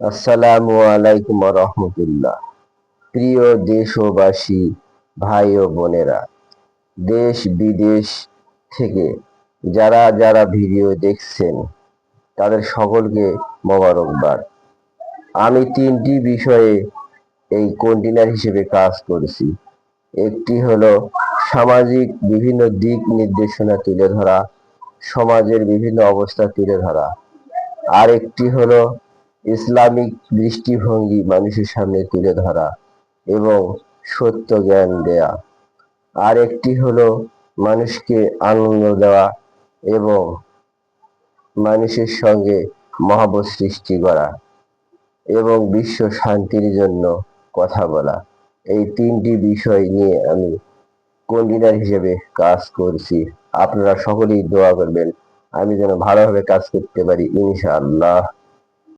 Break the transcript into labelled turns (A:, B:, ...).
A: আসসালামু আলাইকুম রহমতুল্লাহ প্রিয় দেশবাসী, ভাই ও বোনেরা, দেশ বিদেশ থেকে যারা যারা ভিডিও দেখছেন, তাদের সকলকে মোবারকবাদ। আমি তিনটি বিষয়ে এই কন্টেনার হিসেবে কাজ করেছি। একটি হলো সামাজিক বিভিন্ন দিক নির্দেশনা তুলে ধরা, সমাজের বিভিন্ন অবস্থা তুলে ধরা। আরেকটি হলো ইসলামিক দৃষ্টিভঙ্গি মানুষের সামনে তুলে ধরা এবং সত্য জ্ঞান দেয়া। আর একটি হলো মানুষকে আনন্দ দেওয়া এবং মানুষের সঙ্গে মহাবত সৃষ্টি করা এবং বিশ্ব শান্তির জন্য কথা বলা। এই তিনটি বিষয় নিয়ে আমি কন্ডিনার হিসেবে কাজ করছি। আপনারা সকলেই দোয়া করবেন। আমি যেন ভালোভাবে কাজ করতে পারি, ইনশাআল্লাহ।